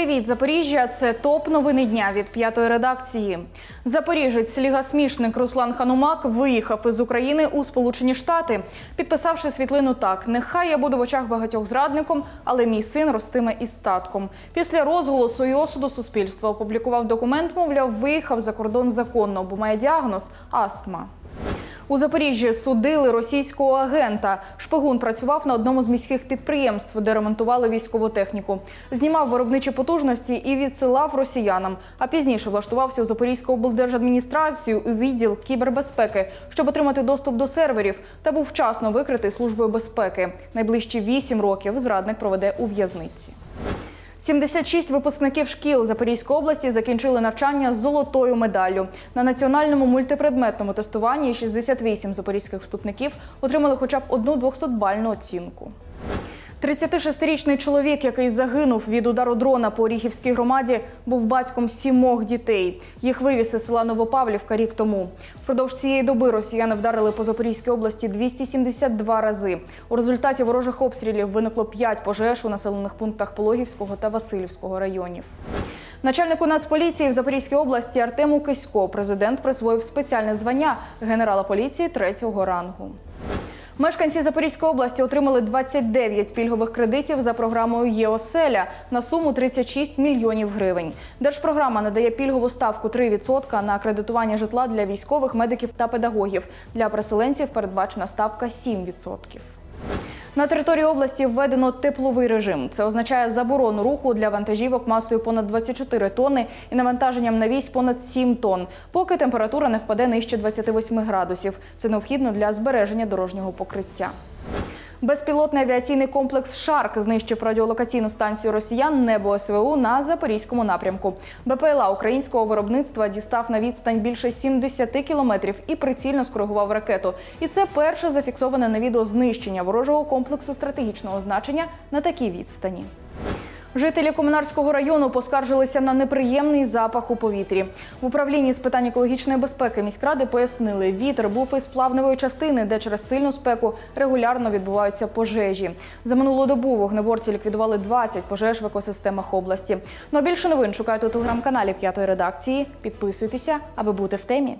Привіт, Запоріжжя! Це топ новини дня від п'ятої редакції. Запоріжець лігасмішник Руслан Ханумак виїхав із України у Сполучені Штати, підписавши світлину так: нехай я буду в очах багатьох зрадником, але мій син ростиме із статком. Після розголосу і осуду суспільства опублікував документ, мовляв, виїхав за кордон законно, бо має діагноз астма. У Запоріжжі судили російського агента. Шпигун працював на одному з міських підприємств, де ремонтували військову техніку. Знімав виробничі потужності і відсилав росіянам. А пізніше влаштувався у Запорізьку облдержадміністрацію у відділ кібербезпеки, щоб отримати доступ до серверів, та був вчасно викритий службою безпеки. Найближчі вісім років зрадник проведе у в'язниці. 76 випускників шкіл Запорізької області закінчили навчання з золотою медаллю. На національному мультипредметному тестуванні 68 запорізьких вступників отримали хоча б одну 200-бальну оцінку. 36-річний чоловік, який загинув від удару дрона по Оріхівській громаді, був батьком сімох дітей. Їх вивіз із села Новопавлівка рік тому. Впродовж цієї доби росіяни вдарили по Запорізькій області 272 рази. У результаті ворожих обстрілів виникло 5 пожеж у населених пунктах Пологівського та Васильівського районів. Начальнику Нацполіції в Запорізькій області Артему Кисько президент присвоїв спеціальне звання генерала поліції третього рангу. Мешканці Запорізької області отримали 29 пільгових кредитів за програмою ЄОСЕЛЯ на суму 36 мільйонів гривень. Держпрограма надає пільгову ставку 3% на кредитування житла для військових, медиків та педагогів. Для переселенців передбачена ставка 7%. На території області введено тепловий режим. Це означає заборону руху для вантажівок масою понад 24 тонни і навантаженням на вісь понад 7 тонн, поки температура не впаде нижче 28 градусів. Це необхідно для збереження дорожнього покриття. Безпілотний авіаційний комплекс Шарк знищив радіолокаційну станцію росіян небо СВУ на запорізькому напрямку. БПЛА українського виробництва дістав на відстань більше 70 кілометрів і прицільно скоригував ракету. І це перше зафіксоване на відео знищення ворожого комплексу стратегічного значення на такій відстані. Жителі Комунарського району поскаржилися на неприємний запах у повітрі. В управлінні з питань екологічної безпеки міськради пояснили, вітер був із плавневої частини, де через сильну спеку регулярно відбуваються пожежі. За минулу добу вогнеборці ліквідували 20 пожеж в екосистемах області. Ну а більше новин шукайте у телеграм-каналі п'ятої редакції. Підписуйтеся, аби бути в темі.